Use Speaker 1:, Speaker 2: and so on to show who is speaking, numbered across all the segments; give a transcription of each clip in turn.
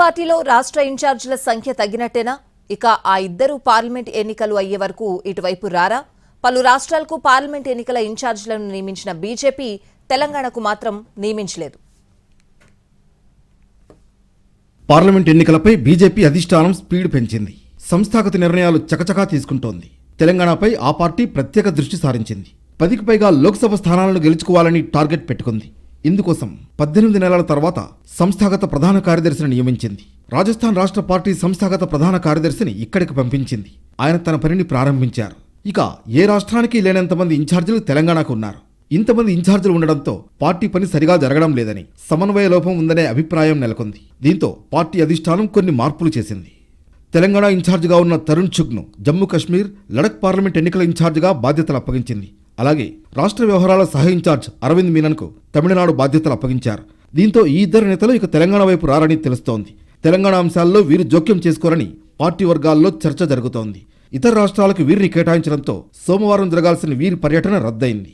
Speaker 1: పార్టీలో రాష్ట్ర ఇన్ఛార్జీల సంఖ్య తగ్గినట్టేనా? ఇక ఆ ఇద్దరు పార్లమెంట్ ఎన్నికలు అయ్యే వరకు ఇటువైపు రారా? పలు రాష్ట్రాలకు పార్లమెంట్ ఎన్నికల ఇన్ఛార్జీలను నియమించిన బీజేపీ తెలంగాణకు మాత్రం నియమించలేదు.
Speaker 2: పార్లమెంట్ ఎన్నికలపై బీజేపీ అధిష్టానం స్పీడ్ పెంచింది. సంస్థాగత నిర్ణయాలు చకచకా తీసుకుంటోంది. తెలంగాణపై ఆ పార్టీ ప్రత్యేక దృష్టి సారించింది. పదికి పైగా లోక్సభ స్థానాలను గెలుచుకోవాలని టార్గెట్ పెట్టుకుంది. ఇందుకోసం పద్దెనిమిది నెలల తర్వాత సంస్థాగత ప్రధాన కార్యదర్శిని నియమించింది. రాజస్థాన్ రాష్ట్ర పార్టీ సంస్థాగత ప్రధాన కార్యదర్శిని ఇక్కడికి పంపించింది. ఆయన తన పనిని ప్రారంభించారు. ఇక ఏ రాష్ట్రానికి లేనంతమంది ఇన్ఛార్జీలు తెలంగాణకు ఉన్నారు. ఇంతమంది ఇన్ఛార్జీలు ఉండడంతో పార్టీ పని సరిగా జరగడం లేదని సమన్వయ లోపం ఉందనే అభిప్రాయం నెలకొంది. దీంతో పార్టీ అధిష్టానం కొన్ని మార్పులు చేసింది. తెలంగాణ ఇన్ఛార్జిగా ఉన్న తరుణ్ చుగ్ను జమ్మూ కశ్మీర్ లడక్ పార్లమెంట్ ఎన్నికల ఇన్ఛార్జిగా బాధ్యతలు అప్పగించింది. అలాగే రాష్ట్ర వ్యవహారాల సహాయ ఇన్ఛార్జ్ అరవింద్ మీనన్కు తమిళనాడు బాధ్యతలు అప్పగించారు. దీంతో ఈ ఇద్దరు నేతలు ఇక తెలంగాణ వైపు రారని తెలుస్తోంది. తెలంగాణ అంశాల్లో వీరు జోక్యం చేసుకోరని పార్టీ వర్గాల్లో చర్చ జరుగుతోంది. ఇతర రాష్ట్రాలకు వీరిని కేటాయించడంతో సోమవారం జరగాల్సిన వీరి పర్యటన రద్దయింది.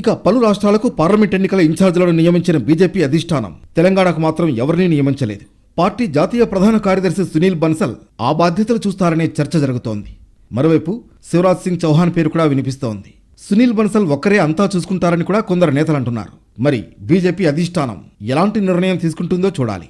Speaker 2: ఇక పలు రాష్ట్రాలకు పార్లమెంట్ ఎన్నికల ఇన్ఛార్జీలను నియమించిన బీజేపీ అధిష్టానం తెలంగాణకు మాత్రం ఎవరినీ నియమించలేదు. పార్టీ జాతీయ ప్రధాన కార్యదర్శి సునీల్ బన్సల్ ఆ బాధ్యతలు చూస్తారనే చర్చ జరుగుతోంది. మరోవైపు శివరాజ్ సింగ్ చౌహాన్ పేరు కూడా వినిపిస్తోంది. సునీల్ బన్సల్ ఒక్కరే అంతా చూసుకుంటారని కూడా కొందరు నేతలు అంటున్నారు మరి బీజేపీ అధిష్టానం ఎలాంటి నిర్ణయం తీసుకుంటుందో చూడాలి.